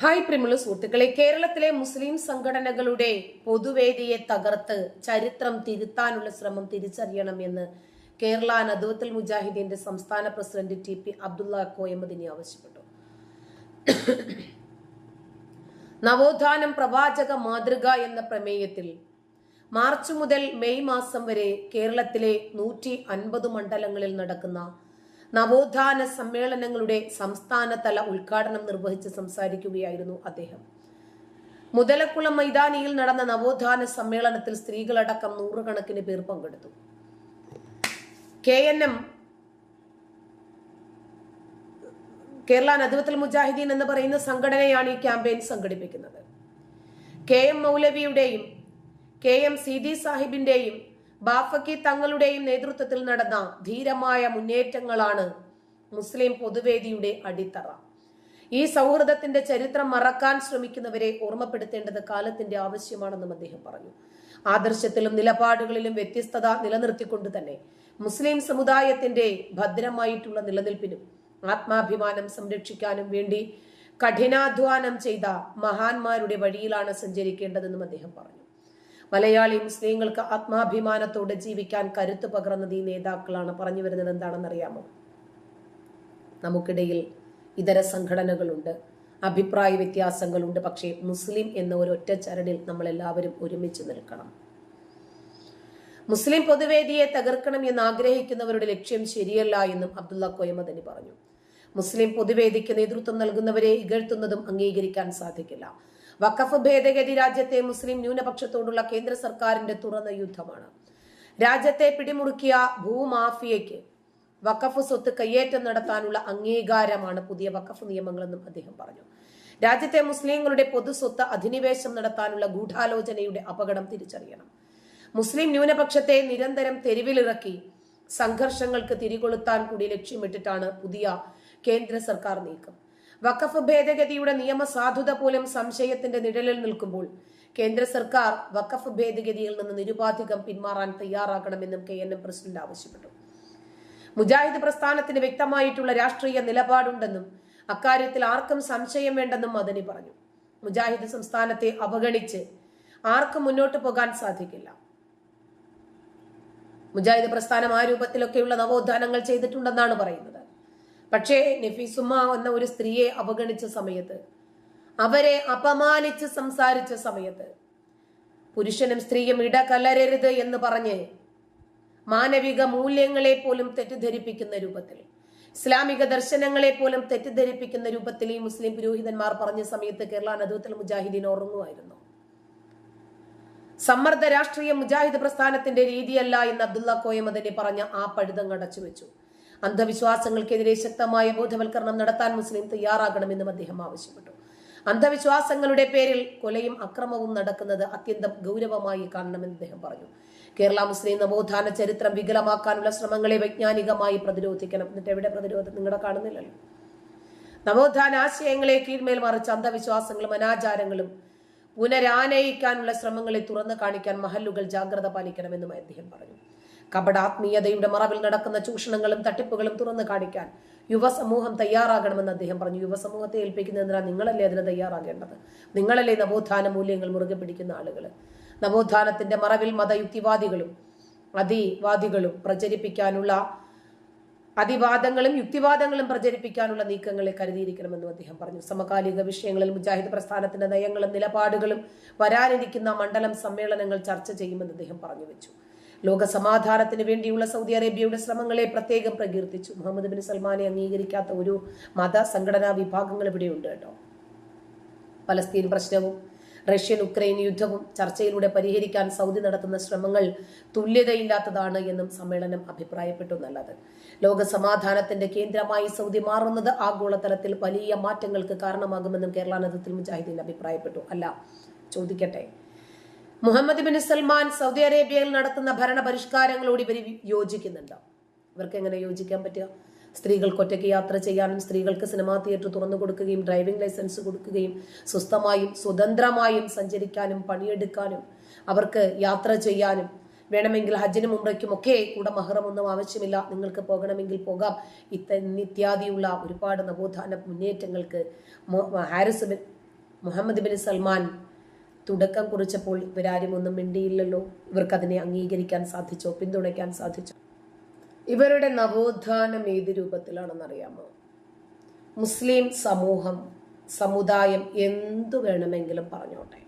Hi പ്രിമുള്ള സുഹൃത്തുക്കളെ കേരളത്തിലെ മുസ്ലിം സംഘടനകളുടെ പൊതുവേദിയെ തകർത്ത് ചരിത്രം തിരുത്താനുള്ള ശ്രമം തിരിച്ചറിയണമെന്ന് കേരള നദുവത്തുൽ മുജാഹിദീന്റെ സംസ്ഥാന president T P Abdulla Koyamadani ആവശ്യപ്പെട്ടു. നവോത്ഥാനം പ്രവാചക മാതൃക എന്ന പ്രമേയത്തിൽ മാർച്ച് മുതൽ മെയ് മാസം വരെ കേരളത്തിലെ നൂറ്റി അൻപത് മണ്ഡലങ്ങളിൽ നടക്കുന്ന നവോത്ഥാന സമ്മേളനങ്ങളുടെ സംസ്ഥാനതല ഉദ്ഘാടനം നിർവഹിച്ച് സംസാരിക്കുകയായിരുന്നു അദ്ദേഹം. മുതലക്കുളം മൈതാനിയിൽ നടന്ന നവോത്ഥാന സമ്മേളനത്തിൽ സ്ത്രീകളടക്കം നൂറുകണക്കിന് പേർ പങ്കെടുത്തു. K N M Kerala Nadvathul Mujahideen എന്ന് പറയുന്ന സംഘടനയാണ് ഈ ക്യാമ്പയിൻ സംഘടിപ്പിക്കുന്നത്. കെ എം മൗലവിയുടെയും കെ എം സീതി സാഹിബിന്റെയും ബാഫക്കി തങ്ങളുടെയും നേതൃത്വത്തിൽ നടന്ന ധീരമായ മുന്നേറ്റങ്ങളാണ് മുസ്ലിം പൊതുവേദിയുടെ അടിത്തറ. ഈ സൗഹൃദത്തിന്റെ ചരിത്രം മറക്കാൻ ശ്രമിക്കുന്നവരെ ഓർമ്മപ്പെടുത്തേണ്ടത് കാലത്തിന്റെ ആവശ്യമാണെന്നും അദ്ദേഹം പറഞ്ഞു. ആദർശത്തിലും നിലപാടുകളിലും വ്യത്യസ്തത നിലനിർത്തിക്കൊണ്ട് തന്നെ മുസ്ലിം സമുദായത്തിന്റെ ഭദ്രമായിട്ടുള്ള നിലനിൽപ്പിനും ആത്മാഭിമാനം സംരക്ഷിക്കാനും വേണ്ടി കഠിനാധ്വാനം ചെയ്ത മഹാന്മാരുടെ വഴിയിലാണ് സഞ്ചരിക്കേണ്ടതെന്നും അദ്ദേഹം പറഞ്ഞു. മലയാളി മുസ്ലിങ്ങൾക്ക് ആത്മാഭിമാനത്തോടെ ജീവിക്കാൻ കരുത്തു പകർന്നത് ഈ നേതാക്കളാണ്. പറഞ്ഞു വരുന്നത് എന്താണെന്നറിയാമോ? നമുക്കിടയിൽ ഇതര സംഘടനകളുണ്ട്. അഭിപ്രായ വ്യത്യാസങ്ങളുണ്ട്. പക്ഷേ മുസ്ലിം എന്ന ഒരു ഒറ്റ ചരടിൽ നമ്മൾ എല്ലാവരും ഒരുമിച്ച് നിൽക്കണം. മുസ്ലിം പൊതുവേദിയെ തകർക്കണം എന്ന് ആഗ്രഹിക്കുന്നവരുടെ ലക്ഷ്യം ശരിയല്ല എന്നും അബ്ദുള്ള കൊയമദനി പറഞ്ഞു. മുസ്ലിം പൊതുവേദിക്ക് നേതൃത്വം നൽകുന്നവരെ ഇകഴ്ത്തുന്നതും അംഗീകരിക്കാൻ സാധിക്കില്ല. വഖഫ് ഭേദഗതി രാജ്യത്തെ മുസ്ലിം ന്യൂനപക്ഷത്തോടുള്ള കേന്ദ്ര സർക്കാരിന്റെ തുറന്ന യുദ്ധമാണ്. രാജ്യത്തെ പിടിമുറുക്കിയ ഭൂമാഫിയയ്ക്ക് വഖഫ് സ്വത്ത് കയ്യേറ്റം നടത്താനുള്ള അംഗീകാരമാണ് പുതിയ വഖഫ് നിയമങ്ങളെന്നും അദ്ദേഹം പറഞ്ഞു. രാജ്യത്തെ മുസ്ലിങ്ങളുടെ പൊതു സ്വത്ത് അധിനിവേശം നടത്താനുള്ള ഗൂഢാലോചനയുടെ അപകടം തിരിച്ചറിയണം. മുസ്ലിം ന്യൂനപക്ഷത്തെ നിരന്തരം തെരുവിലിറക്കി സംഘർഷങ്ങൾക്ക് തിരികൊളുത്താൻ കൂടി ലക്ഷ്യമിട്ടിട്ടാണ് പുതിയ കേന്ദ്ര സർക്കാർ നീക്കം. വഖഫ് ഭേദഗതിയുടെ നിയമസാധുത പോലും സംശയത്തിന്റെ നിഴലിൽ നിൽക്കുമ്പോൾ കേന്ദ്ര സർക്കാർ വഖഫ് ഭേദഗതിയിൽ നിന്ന് നിരുപാധികം പിന്മാറാൻ തയ്യാറാകണമെന്നും കെ എൻ എം പ്രസിഡന്റ് ആവശ്യപ്പെട്ടു. മുജാഹിദ് പ്രസ്ഥാനത്തിന് വ്യക്തമായിട്ടുള്ള രാഷ്ട്രീയ നിലപാടുണ്ടെന്നും അക്കാര്യത്തിൽ ആർക്കും സംശയം വേണ്ടെന്നും മദനി പറഞ്ഞു. മുജാഹിദ് സംസ്ഥാനത്തെ അവഗണിച്ച് ആർക്കും മുന്നോട്ട് പോകാൻ സാധിക്കില്ല. മുജാഹിദ് പ്രസ്ഥാനം ആ രൂപത്തിലൊക്കെയുള്ള നവോത്ഥാനങ്ങൾ ചെയ്തിട്ടുണ്ടെന്നാണ് പറയുന്നത്. പക്ഷേ നഫീസുമ്മ എന്ന ഒരു സ്ത്രീയെ അവഗണിച്ച സമയത്ത് അവരെ അപമാനിച്ച് സംസാരിച്ച സമയത്ത് പുരുഷനും സ്ത്രീയും ഇടകലരരുത് എന്ന് പറഞ്ഞ് മാനവിക മൂല്യങ്ങളെ പോലും തെറ്റിദ്ധരിപ്പിക്കുന്ന രൂപത്തിൽ ഇസ്ലാമിക ദർശനങ്ങളെ പോലും തെറ്റിദ്ധരിപ്പിക്കുന്ന രൂപത്തിൽ ഈ മുസ്ലിം പുരോഹിതന്മാർ പറഞ്ഞ സമയത്ത് കേരള നദൂത്തൽ മുജാഹിദീൻ ഉറങ്ങുമായിരുന്നു സമ്മർദ്ദ രാഷ്ട്രീയ മുജാഹിദ് പ്രസ്ഥാനത്തിന്റെ രീതിയല്ല എന്ന് അബ്ദുള്ള കോയമദനെ പറഞ്ഞ ആ പഴുതം അടച്ചു വെച്ചു അന്ധവിശ്വാസങ്ങൾക്കെതിരെ ശക്തമായ ബോധവൽക്കരണം നടത്താൻ മുസ്ലിം തയ്യാറാകണമെന്നും അദ്ദേഹം ആവശ്യപ്പെട്ടു. അന്ധവിശ്വാസങ്ങളുടെ പേരിൽ കൊലയും അക്രമവും നടക്കുന്നത് അത്യന്തം ഗൗരവമായി കാണണമെന്ന് അദ്ദേഹം പറഞ്ഞു. കേരള മുസ്ലിം നവോത്ഥാന ചരിത്രം വികലമാക്കാനുള്ള ശ്രമങ്ങളെ വൈജ്ഞാനികമായി പ്രതിരോധിക്കണം. എന്നിട്ട് എവിടെ പ്രതിരോധം? നിങ്ങളുടെ കാണുന്നില്ലല്ലോ. നവോത്ഥാന ആശയങ്ങളെ കീഴ്മേൽ മറിച്ച് അന്ധവിശ്വാസങ്ങളും അനാചാരങ്ങളും പുനരാനയിക്കാനുള്ള ശ്രമങ്ങളെ തുറന്നു കാണിക്കാൻ മഹല്ലുകൾ ജാഗ്രത പാലിക്കണമെന്നും അദ്ദേഹം പറഞ്ഞു. കപടാത്മീയതയുടെ മറവിൽ നടക്കുന്ന ചൂഷണങ്ങളും തട്ടിപ്പുകളും തുറന്നു കാണിക്കാൻ യുവസമൂഹം തയ്യാറാകണമെന്ന് അദ്ദേഹം പറഞ്ഞു. യുവസമൂഹത്തെ ഏൽപ്പിക്കുന്നതിനാ നിങ്ങളല്ലേ അതിന് തയ്യാറാകേണ്ടത്? നിങ്ങളല്ലേ നവോത്ഥാന മൂല്യങ്ങൾ മുറുകെ പിടിക്കുന്ന ആളുകൾ നവോത്ഥാനത്തിന്റെ മറവിൽ മതയുക്തിവാദികളും അതിവാദികളും പ്രചരിപ്പിക്കാനുള്ള അതിവാദങ്ങളും യുക്തിവാദങ്ങളും പ്രചരിപ്പിക്കാനുള്ള നീക്കങ്ങളെ കരുതിയിരിക്കണമെന്നും അദ്ദേഹം പറഞ്ഞു. സമകാലിക വിഷയങ്ങളിൽ മുജാഹിദ് പ്രസ്ഥാനത്തിന്റെ നയങ്ങളും നിലപാടുകളും വരാനിരിക്കുന്ന മണ്ഡലം സമ്മേളനങ്ങൾ ചർച്ച ചെയ്യുമെന്ന് അദ്ദേഹം പറഞ്ഞു വെച്ചു. ലോക സമാധാനത്തിന് വേണ്ടിയുള്ള സൗദി അറേബ്യയുടെ ശ്രമങ്ങളെ പ്രത്യേകം പ്രകീർത്തിച്ചു. മുഹമ്മദ് ബിൻ സൽമാനെ അംഗീകരിക്കാത്ത ഒരു മത സംഘടനാ വിഭാഗങ്ങൾ ഇവിടെയുണ്ട് കേട്ടോ. പലസ്തീൻ പ്രശ്നവും റഷ്യൻ ഉക്രൈൻ യുദ്ധവും ചർച്ചയിലൂടെ പരിഹരിക്കാൻ സൗദി നടത്തുന്ന ശ്രമങ്ങൾ തുല്യതയില്ലാത്തതാണ് എന്നും സമ്മേളനം അഭിപ്രായപ്പെട്ടു നല്ലത് ലോക സമാധാനത്തിന്റെ കേന്ദ്രമായി സൗദി മാറുന്നത് ആഗോളതലത്തിൽ വലിയ മാറ്റങ്ങൾക്ക് കാരണമാകുമെന്നും കേരള മുജാഹിദ്ദീൻ അഭിപ്രായപ്പെട്ടു. അല്ല ചോദിക്കട്ടെ. മുഹമ്മദ് ബിൻ സൽമാൻ സൗദി അറേബ്യയിൽ നടത്തുന്ന ഭരണ പരിഷ്കാരങ്ങളോട് ഇവർ യോജിക്കുന്നുണ്ടോ? ഇവർക്ക് എങ്ങനെ യോജിക്കാൻ പറ്റുക? സ്ത്രീകൾക്ക് ഒറ്റയ്ക്ക് യാത്ര ചെയ്യാനും സ്ത്രീകൾക്ക് സിനിമാ തിയേറ്റർ തുറന്നു കൊടുക്കുകയും ഡ്രൈവിംഗ് ലൈസൻസ് കൊടുക്കുകയും സ്വസ്ഥമായും സ്വതന്ത്രമായും സഞ്ചരിക്കാനും പണിയെടുക്കാനും അവർക്ക് യാത്ര ചെയ്യാനും വേണമെങ്കിൽ ഹജ്ജിനും ഉംറയ്ക്കും ഒക്കെ കൂടെ മഹറമൊന്നും ആവശ്യമില്ല. നിങ്ങൾക്ക് പോകണമെങ്കിൽ പോകാം. ഇത്ത നിത്യാദിയുള്ള ഒരുപാട് നവോത്ഥാന മുന്നേറ്റങ്ങൾക്ക് Haris bin Muhammad bin Salman തുടക്കം കുറിച്ചപ്പോൾ ഇവരാരും ഒന്നും മിണ്ടിയില്ലല്ലോ. ഇവർക്കതിനെ അംഗീകരിക്കാൻ സാധിച്ചോ? പിന്തുണയ്ക്കാൻ സാധിച്ചോ? ഇവരുടെ നവോത്ഥാനം ഏത് രൂപത്തിലാണെന്നറിയാമോ? മുസ്ലിം സമൂഹം സമുദായം എന്തു വേണമെങ്കിലും പറഞ്ഞോട്ടെ.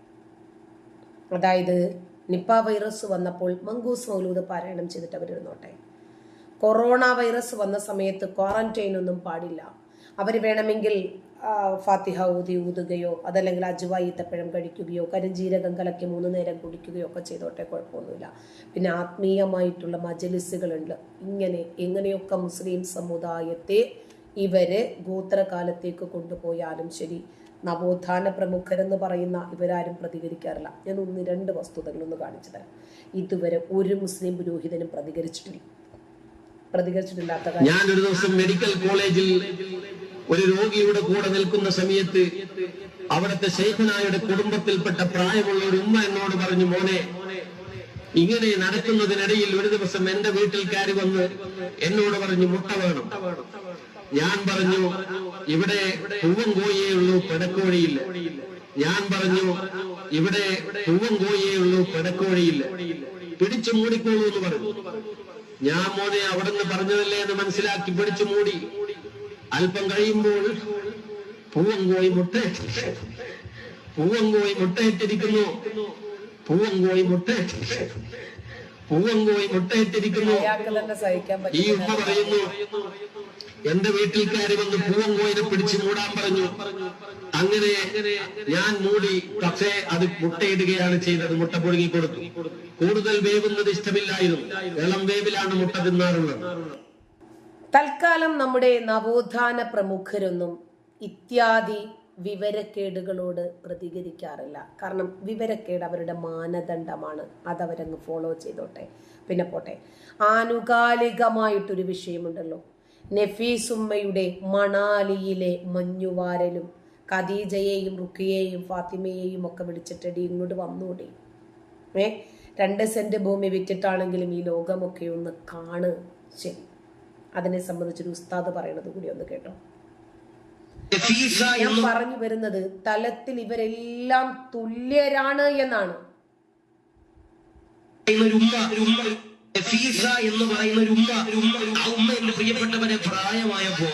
അതായത് നിപ്പ വൈറസ് വന്നപ്പോൾ മങ്കൂസ് മൗലൂദ് പാരായണം ചെയ്തിട്ട് അവരിരുന്നോട്ടെ. കൊറോണ വൈറസ് വന്ന സമയത്ത് ക്വാറന്റൈൻ ഒന്നും പാടില്ല. അവർ വേണമെങ്കിൽ ഫാത്തിഹ ഊതി ഊതുകയോ അതല്ലെങ്കിൽ അജുവ ഈത്തപ്പഴം കഴിക്കുകയോ കരിഞ്ജീരകം കലക്കി മൂന്ന് നേരം കുടിക്കുകയോ ഒക്കെ ചെയ്തോട്ടെ കുഴപ്പമൊന്നുമില്ല. പിന്നെ ആത്മീയമായിട്ടുള്ള മജലിസുകളുണ്ട്. ഇങ്ങനെ എങ്ങനെയൊക്കെ മുസ്ലിം സമുദായത്തെ ഇവർ ഗോത്രകാലത്തേക്ക് കൊണ്ടുപോയാലും ശരി നവോത്ഥാന പ്രമുഖരെന്ന് പറയുന്ന ഇവരാരും പ്രതികരിക്കാറില്ല. ഞാൻ ഒന്ന് രണ്ട് വസ്തുതകളൊന്ന് കാണിച്ചു തരാം. ഇതുവരെ ഒരു മുസ്ലിം പുരോഹിതനും പ്രതികരിച്ചിട്ടില്ല. പ്രതികരിച്ചിട്ടില്ലാത്ത കാര്യം ഞാൻ ഒരു ദിവസം മെഡിക്കൽ കോളേജിൽ ഒരു രോഗിയുടെ കൂടെ നിൽക്കുന്ന സമയത്ത് അവിടുത്തെ ശൈഖനായുടെ കുടുംബത്തിൽപ്പെട്ട പ്രായമുള്ള ഒരു ഉമ്മ എന്നോട് പറഞ്ഞു മോനെ ഇങ്ങനെ നടക്കുന്നതിനിടയിൽ ഒരു ദിവസം എന്റെ വീട്ടിൽ കയറി വന്ന് എന്നോട് പറഞ്ഞു മുട്ട വേണം. ഞാൻ പറഞ്ഞു ഇവിടെ പൂവൻ കോഴിയേ ഉള്ളൂ പെടക്കോഴിയില്ല. ഞാൻ പറഞ്ഞു ഇവിടെ പൂവൻ കോഴിയേ ഉള്ളൂ പെടക്കോഴിയില്ല. പിടിച്ചു മൂടിക്കോളൂ എന്ന് പറഞ്ഞു. ഞാൻ മോനെ അവിടെ നിന്ന് പറഞ്ഞതല്ലേ എന്ന് മനസ്സിലാക്കി പിടിച്ചു മൂടി. അല്പം കഴിയുമ്പോൾ പൂവങ്കോയി മുട്ട പൂവങ്കോയി മുട്ടയിട്ടിരിക്കുന്നു പൂവങ്കോയി മുട്ട പൂവങ്കോയി മുട്ടയിട്ടിരിക്കുന്നു ഈ ഉമ്മ പറയുന്നു എന്റെ വീട്ടിൽ കയറി വന്ന് പൂവങ്കോയിനെ പിടിച്ച് മൂടാൻ പറഞ്ഞു. അങ്ങനെ ഞാൻ മൂടി പക്ഷേ അത് മുട്ടയിടുകയാണ് ചെയ്തത്. മുട്ട പുഴുങ്ങി കൊടുത്തു. കൂടുതൽ വേവുന്നത് ഇഷ്ടമില്ലായിരുന്നു. ഇളം വേവിലാണ് മുട്ട തിന്നാറുള്ളത്. തൽക്കാലം നമ്മുടെ നവോത്ഥാന പ്രമുഖരൊന്നും ഇത്യാദി വിവരക്കേടുകളോട് പ്രതികരിക്കാറില്ല. കാരണം വിവരക്കേട് അവരുടെ മാനദണ്ഡമാണ്. അതവരങ്ങ് ഫോളോ ചെയ്തോട്ടെ. പിന്നെ പോട്ടെ. ആനുകാലികമായിട്ടൊരു വിഷയമുണ്ടല്ലോ. നഫീസുമ്മയുടെ മണാലിയിലെ മഞ്ഞുവാരലും ഖദീജയെയും റുക്കിയെയും ഫാത്തിമയെയും ഒക്കെ വിളിച്ചിട്ടടി ഇങ്ങോട്ട് വന്നൂടി. ഏ? രണ്ട് സെന്റ് ഭൂമി വിറ്റിട്ടാണെങ്കിലും ഈ ലോകമൊക്കെ ഒന്ന് കാണ്. ശരി. അതിനെ സംബന്ധിച്ചൊരു ഉസ്താദ് പറയണത് കൂടി ഒന്ന് കേട്ടോ. ഞാൻ പറഞ്ഞു വരുന്നത് തലത്തിൽ ഇവരെല്ലാം തുല്യരാണ് എന്നാണ്. ഫീസ എന്ന് പറയുന്ന ഒരു ഉമ്മ ഉമ്മ എന്റെ പ്രിയപ്പെട്ടവരെ പ്രായമായപ്പോ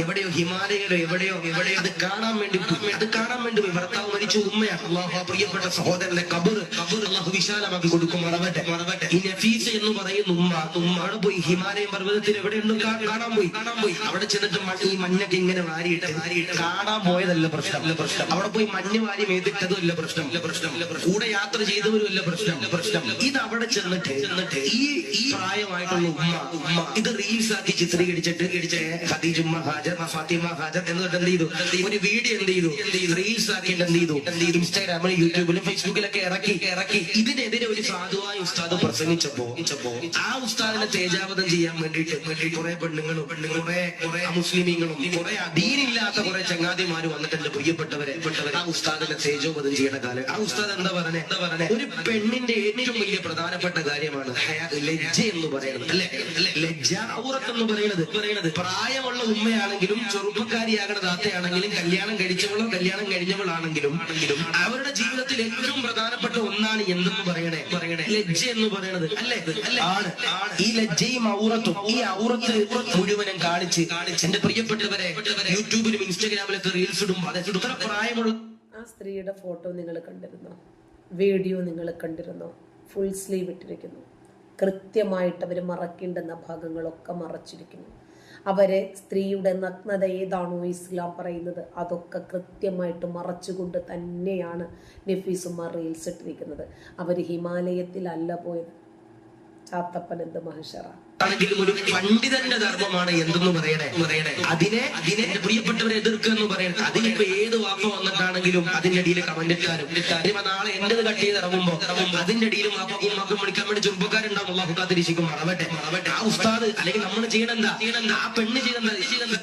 എവിടെയോ ഹിമാലയയിലോ എവിടെയോ എവിടെയോ അത് കാണാൻ വേണ്ടി അത് കാണാൻ വേണ്ടി ഭർത്താവ് മരിച്ച ഉമ്മയാണ്. അള്ളാഹു ആ പ്രിയപ്പെട്ട സഹോദരന്റെ കബർ കബർ അള്ളാഹു വിശാലമാക്കി കൊടുക്കും മറവട്ടെ മറവട്ടെ ഈ നഫീസ എന്ന് പറയുന്ന ഉമ്മ ഉമ്മ അവിടെ പോയി. ഹിമാലയം പർവതത്തിൽ എവിടെയുണ്ട് കാണാൻ പോയി കാണാൻ പോയി. അവിടെ ചെന്നിട്ട് ഈ മഞ്ഞൊക്കെ ഇങ്ങനെ വാരിയിട്ട് വാരിയിട്ട് കാണാൻ പോയതല്ല പ്രശ്നം. അല്ല പ്രശ്നം അവിടെ പോയി മഞ്ഞ് വാരി മേതിട്ടതും ഇല്ല പ്രശ്നം. പ്രശ്നം കൂടെ യാത്ര ചെയ്തവരും ഇല്ല പ്രശ്നം പ്രശ്നം. ഇത് അവിടെ ചെന്നിട്ട് ചെന്നിട്ട് ഈ ഈ പ്രായമായിട്ടുള്ള ഉമ്മ ഉമ്മ ഇത് റീൽസ് ആക്കി ചിത്രീകരിച്ചിട്ട് ഇടിച്ച് ഹദീജുമ്മ ഹാജർ ഫാത്തിമ ഹാജർ എന്നിട്ട് എന്ത് ചെയ്തു? ഒരു വീഡിയോ എന്ത് ചെയ്തു? റീൽസ് ആക്കി എന്ത് ചെയ്തു? ഇൻസ്റ്റാഗ്രാമിലും യൂട്യൂബിലും ഫേസ്ബുക്കിലൊക്കെ ഇറക്കി. ഇറക്കി ഇതിനെതിരെ ഒരു സാധുവായ ഉസ്താദ് പ്രസംഗിച്ചപ്പോ ആ ഉസ്താദിനെ തേജാവതം ചെയ്യാൻ വേണ്ടിയിട്ട് വേണ്ടി കുറെ പെണ്ണുങ്ങളും കുറെ കുറെ മുസ്ലിമീങ്ങളും കുറെ അധീനില്ലാത്ത കുറെ ചങ്ങാതിമാര് വന്നിട്ട് എന്റെ പ്രിയപ്പെട്ടവരെ. പെട്ടവരെ ആ ഉസ്താദിനെ തേജോവധം ചെയ്യണ കാലം. ആ ഉസ്താദ് എന്താ പറഞ്ഞേ? എന്താ പറഞ്ഞേ ഒരു പെണ്ണിന്റെ ഏറ്റവും വലിയ പ്രധാനപ്പെട്ട കാര്യമാണ് ലജ്ജ എന്ന് പറയുന്നത് അല്ലെ? അല്ലെ ലജ്ജ ഔറത്ത് എന്ന് പറയുന്നത് പറയുന്നത് പ്രായമുള്ള ഉമ്മയാണെങ്കിലും ചെറുപ്പക്കാരിയാകണ താത്തയാണെങ്കിലും കല്യാണം കഴിച്ചവളോ കല്യാണം കഴിഞ്ഞവളാണെങ്കിലും ആണെങ്കിലും അവരുടെ ജീവിതത്തിൽ ഏറ്റവും പ്രധാനപ്പെട്ട ഒന്നാണ് എന്തെന്ന് പറയണേ? പറയണേ. ലജ്ജ എന്ന് പറയുന്നത് അല്ലെ? അല്ലെ? ആണ്. ആണ് ഈ ലജ്ജയും ഔറത്തും ഈ ഔറത്ത് മുഴുവനും കാണിച്ച് കാണിച്ച് എന്റെ പ്രിയപ്പെട്ടവരെ യൂട്യൂബിലും ഇൻസ്റ്റാഗ്രാമിലൊക്കെ റീൽസ് ഇടും. അതെ പ്രായമുള്ള ആ സ്ത്രീയുടെ ഫോട്ടോ നിങ്ങൾ കണ്ടിരുന്നോ? വീഡിയോ നിങ്ങൾ കണ്ടിരുന്നോ? ഫുൾ സ്ലീവ് ഇട്ടിരിക്കുന്നു. കൃത്യമായിട്ട് അവർ മറക്കേണ്ടുന്ന ഭാഗങ്ങളൊക്കെ മറച്ചിരിക്കുന്നു. അവരെ സ്ത്രീയുടെ നഗ്നത ഏതാണോ ഇസ്ലാം പറയുന്നത് അതൊക്കെ കൃത്യമായിട്ട് മറച്ചുകൊണ്ട് തന്നെയാണ് നഫീസുമാർ റീൽസ് ഇട്ടിരിക്കുന്നത്. അവർ ഹിമാലയത്തിലല്ല പോയത്. ചാത്തപ്പൻ എന്ത് ആണെങ്കിലും ഒരു പണ്ഡിതന്റെ ധർമ്മമാണ് എന്തെന്ന് പറയണേ? പറയണേ. അതിനെ അതിനെ പ്രിയപ്പെട്ടവരെ എതിർക്കുക എന്ന് പറയണേ. അതിനിപ്പോ ഏത് വാപ്പ വന്നിട്ടാണെങ്കിലും അതിന്റെ അടിയിൽ കമന്റ് ഇട്ടാലും നാളെ എന്റേത് കട്ട് ചെയ്ത് ഇറങ്ങുമ്പോ അതിന്റെ ഇടയിൽ വാപ്പക്കും മക്കും വിളിക്കാൻ വേണ്ടി ചെറുപ്പക്കാരുണ്ടാവും. മറവട്ടെ. മറവട്ടെ. ആ ഉസ്താദ് അല്ലെങ്കിൽ നമ്മൾ ചെയ്യണെന്താ ചെയ്യണെന്താ ആ പെണ്ണ് ചെയ്യണെന്താ ചെയ്തെന്താ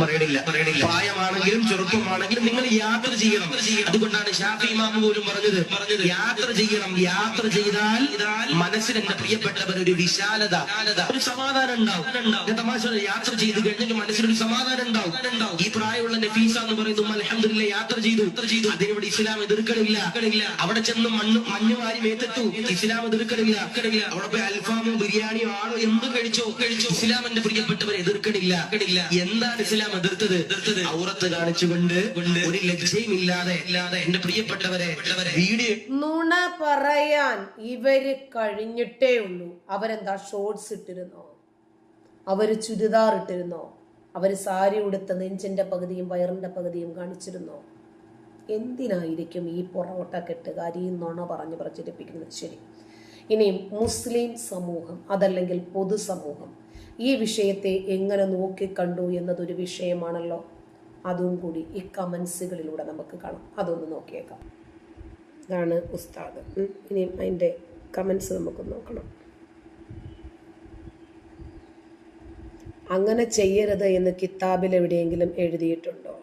പറയണില്ല പറയണില്ല. പ്രായമാണെങ്കിലും ചെറുപ്പമാണെങ്കിലും നിങ്ങൾ യാത്ര ചെയ്യണം. അതുകൊണ്ടാണ് ഷാഫി ഇമാമ പോലും പറഞ്ഞത്. പറഞ്ഞത്. യാത്ര ചെയ്യണം. യാത്ര ചെയ്താൽ മനസ്സിന് എന്റെ പ്രിയപ്പെട്ടവർ ഒരു വിശാലത ഒരു സമാധാനം ഉണ്ടാവും. തമാശ യാത്ര ചെയ്ത് കഴിഞ്ഞെങ്കിൽ മനസ്സിനൊരു സമാധാനം ഉണ്ടാവും. ഈ പ്രായമുള്ള നഫീസ എന്ന് പറയുന്നു അലഹമില്ല യാത്ര ചെയ്തു. ചെയ്തു. അതിനോട് ഇസ്ലാം എതിർക്കലില്ല. അവിടെ ചെന്ന് മണ്ണ് മഞ്ഞ് വാരി മേത്തെത്തു ഇസ്ലാം എതിർക്കണില്ല അവിടെ പോയി അൽഫാമോ ബിരിയാണിയോ ആളോ എന്തും കഴിച്ചോ കഴിച്ചോ? ഇസ്ലാം എന്റെ പ്രിയപ്പെട്ടവർ എതിർക്കണില്ല എന്താണ് ഇസ്ലാം എതിർത്തത് എതിർത്തത് ഔറത്ത് കാണിച്ചുകൊണ്ട് ഒരു ലജ്ജയും ഇല്ലാതെ ഇല്ലാതെ എന്റെ പ്രിയപ്പെട്ടവരെ വീഡിയോ നുണ പറയാൻ ഇവർ കഴിഞ്ഞിട്ടേ ഉള്ളൂ. അവരെന്താ ഷോർട്സ് ഇട്ടിരുന്നോ? അവർ ചുരിദാർ ഇട്ടിരുന്നോ? അവർ സാരി ഉടുത്ത നെഞ്ചിന്റെ പകുതിയും വയറിന്റെ പകുതിയും കാണിച്ചിരുന്നോ? എന്തിനായിരിക്കും ഈ പൊറോട്ട കെട്ടുകാരി ഈ നുണ പറഞ്ഞ് പ്രചരിപ്പിക്കുന്നത്? ശരി. ഇനി മുസ്ലിം സമൂഹം അതല്ലെങ്കിൽ പൊതുസമൂഹം ഈ വിഷയത്തെ എങ്ങനെ നോക്കിക്കണ്ടു എന്നതൊരു വിഷയമാണല്ലോ. അതും കൂടി ഈ കമൻസുകളിലൂടെ നമുക്ക് കാണാം. അതൊന്ന് നോക്കിയേക്കാം. ഇതാണ് ഉസ്താദ്. ഇനി അതിന്റെ കമൻസ് നമുക്ക് നോക്കണം. അങ്ങനെ ചെയ്യരുത് എന്ന് കിതാബിൽ എവിടെയെങ്കിലും എഴുതിയിട്ടുണ്ടോ?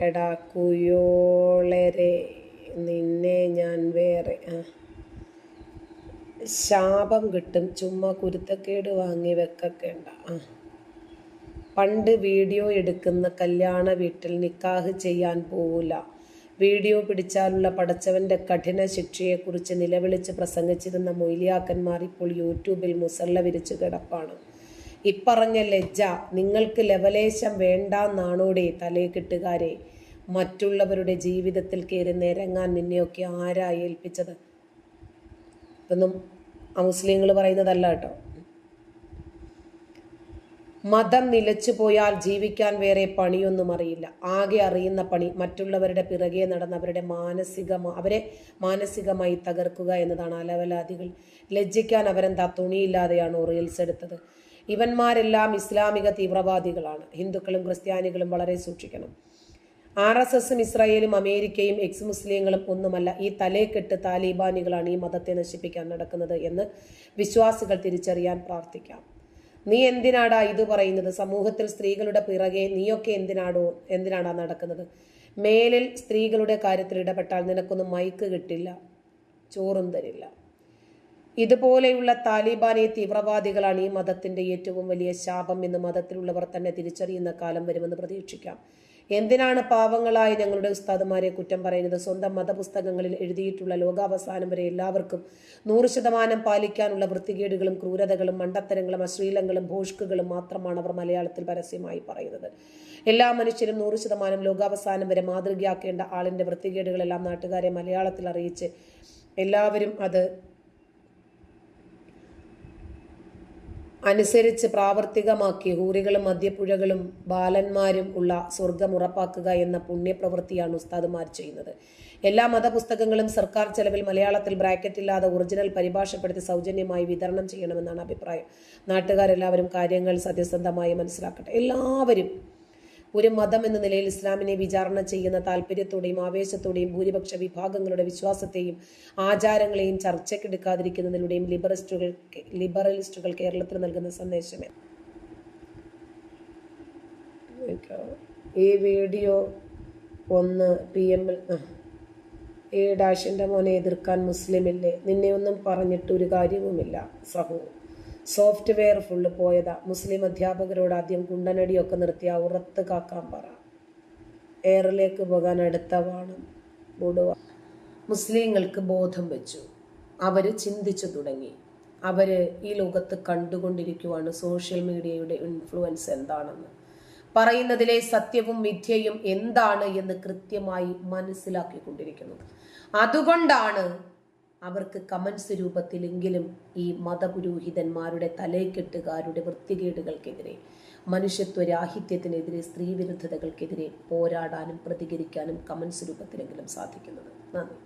എടാ കുയോളരെ നിന്നെ ഞാൻ വേറെ. ശാപം കിട്ടും. ചുമ്മാ കുരുത്തക്കേട് വാങ്ങി വെക്കേണ്ട ആ. പണ്ട് വീഡിയോ എടുക്കുന്ന കല്യാണ വീട്ടിൽ നിക്കാഹ് ചെയ്യാൻ പോവില്ല വീഡിയോ പിടിച്ചാലുള്ള പടച്ചവന്റെ കഠിന ശിക്ഷയെക്കുറിച്ച് നിലവിളിച്ച് പ്രസംഗിച്ചിരുന്ന മൊയ്ലിയാക്കന്മാർ ഇപ്പോൾ യൂട്യൂബിൽ മുസല്ല വിരിച്ചു കിടപ്പാണ്. ഇപ്പറഞ്ഞ ലജ്ജ നിങ്ങൾക്ക് ലവലേശം വേണ്ടാന്നാണോടെ തലേ കെട്ടുകാരെ? മറ്റുള്ളവരുടെ ജീവിതത്തിൽ കയറി നിരങ്ങാൻ നിന്നെയൊക്കെ ആരാ ഏൽപ്പിച്ചത്? ഇതൊന്നും മുസ്ലിങ്ങൾ പറയുന്നതല്ല കേട്ടോ. മതം നിലച്ചു പോയാൽ ജീവിക്കാൻ വേറെ പണിയൊന്നും അറിയില്ല. ആകെ അറിയുന്ന പണി മറ്റുള്ളവരുടെ പിറകെ നടന്ന് അവരുടെ മാനസിക അവരെ മാനസികമായി തകർക്കുക എന്നതാണ്. അലവലാദികൾ ലജ്ജിക്കാൻ അവരെന്താ തുണിയില്ലാതെയാണോ റീൽസ് എടുത്തത്. ഇവന്മാരെല്ലാം ഇസ്ലാമിക തീവ്രവാദികളാണ്. ഹിന്ദുക്കളും ക്രിസ്ത്യാനികളും വളരെ സൂക്ഷിക്കണം. ആർ എസ് എസും ഇസ്രായേലും അമേരിക്കയും എക്സ് മുസ്ലിങ്ങളും ഒന്നുമല്ല ഈ തലേക്കെട്ട് താലിബാനികളാണ് ഈ മതത്തെ നശിപ്പിക്കാൻ നടക്കുന്നത് എന്ന് വിശ്വാസികൾ തിരിച്ചറിയാൻ പ്രാർത്ഥിക്കാം. നീ എന്തിനാടാ ഇത് പറയുന്നത്? സമൂഹത്തിൽ സ്ത്രീകളുടെ പിറകെ നീയൊക്കെ എന്തിനാടോ എന്തിനാടാ നടക്കുന്നത്? മേലിൽ സ്ത്രീകളുടെ കാര്യത്തിൽ ഇടപെട്ടാൽ നിനക്കൊന്നും മൈക്ക് കിട്ടില്ല ചോറും തരില്ല. ഇതുപോലെയുള്ള താലിബാനി തീവ്രവാദികളാണ് ഈ മതത്തിന്റെ ഏറ്റവും വലിയ ശാപം എന്ന് മതത്തിലുള്ളവർ തന്നെ തിരിച്ചറിയുന്ന കാലം വരുമെന്ന് പ്രതീക്ഷിക്കാം. എന്തിനാണ് പാവങ്ങളായ ഞങ്ങളുടെ ഉസ്താദുമാരെ കുറ്റം പറയുന്നത്? സ്വന്തം മതപുസ്തകങ്ങളിൽ എഴുതിയിട്ടുള്ള ലോകാവസാനം വരെ എല്ലാവർക്കും നൂറ് ശതമാനം പാലിക്കാനുള്ള വൃത്തികേടുകളും ക്രൂരതകളും മണ്ടത്തരങ്ങളും അശ്ലീലങ്ങളും ഭോഷ്കുകളും മാത്രമാണ് അവർ മലയാളത്തിൽ പരസ്യമായി പറയുന്നത്. എല്ലാ മനുഷ്യരും നൂറ് ശതമാനം ലോകാവസാനം വരെ മാതൃകയാക്കേണ്ട ആളിന്റെ വൃത്തികേടുകളെല്ലാം നാട്ടുകാരെ മലയാളത്തിൽ അറിയിച്ച് എല്ലാവരും അത് അനുസരിച്ച് പ്രാവർത്തികമാക്കി ഹൂറികളും മദ്യപ്പുഴകളും ബാലന്മാരും ഉള്ള സ്വർഗം ഉറപ്പാക്കുക എന്ന പുണ്യപ്രവൃത്തിയാണ് ഉസ്താദുമാർ ചെയ്യുന്നത്. എല്ലാ മതപുസ്തകങ്ങളും സർക്കാർ ചെലവിൽ മലയാളത്തിൽ ബ്രാക്കറ്റ് ഇല്ലാതെ ഒറിജിനൽ പരിഭാഷപ്പെടുത്തി സൗജന്യമായി വിതരണം ചെയ്യണമെന്നാണ് അഭിപ്രായം. നാട്ടുകാരെല്ലാവരും കാര്യങ്ങൾ സത്യസന്ധമായി മനസ്സിലാക്കട്ടെ. എല്ലാവരും ഒരു മതം എന്ന നിലയിൽ ഇസ്ലാമിനെ വിചാരണ ചെയ്യുന്ന താല്പര്യത്തോടെയും ആവേശത്തോടെയും ഭൂരിപക്ഷ വിഭാഗങ്ങളുടെ വിശ്വാസത്തെയും ആചാരങ്ങളെയും ചർച്ചയ്ക്കെടുക്കാതിരിക്കുന്നതിലൂടെയും ലിബറലിസ്റ്റുകൾ ലിബറലിസ്റ്റുകൾ കേരളത്തിൽ നൽകുന്ന സന്ദേശമേ. ഈ വീഡിയോ ഒന്ന് പി എം എ ഡാഷിന്റെ മോനെ എതിർക്കാൻ മുസ്ലിമില്ലേ നിന്നെ ഒന്നും പറഞ്ഞിട്ട് ഒരു കാര്യവുമില്ല സഹോ. സോഫ്റ്റ്വെയർ ഫുള്ള് പോയതാ. മുസ്ലിം അധ്യാപകരോട് ആദ്യം കുണ്ടനടിയൊക്കെ നിർത്തി ഉറത്ത് കാക്കാൻ പറ. എയറിലേക്ക് പോകാൻ അടുത്ത വാണം ബുടുവ മുസ്ലിങ്ങൾക്ക് ബോധം വെച്ചു. അവർ ചിന്തിച്ചു തുടങ്ങി. അവർ ഈ ലോകത്ത് കണ്ടുകൊണ്ടിരിക്കുവാണ് സോഷ്യൽ മീഡിയയുടെ ഇൻഫ്ലുവൻസ് എന്താണെന്ന്. പറയുന്നതിലെ സത്യവും മിഥ്യയും എന്താണ് എന്ന് കൃത്യമായി മനസ്സിലാക്കിക്കൊണ്ടിരിക്കുന്നു അതുകൊണ്ടാണ് അവർക്ക് കമൻസ് രൂപത്തിലെങ്കിലും ഈ മതപുരോഹിതന്മാരുടെ തലയ്ക്കെട്ടുകാരുടെ വൃത്തികേടുകൾക്കെതിരെ മനുഷ്യത്വ രാഹിത്യത്തിനെതിരെ സ്ത്രീവിരുദ്ധതകൾക്കെതിരെ പോരാടാനും പ്രതികരിക്കാനും കമൻസ് രൂപത്തിലെങ്കിലും സാധിക്കുന്നത്. നന്ദി.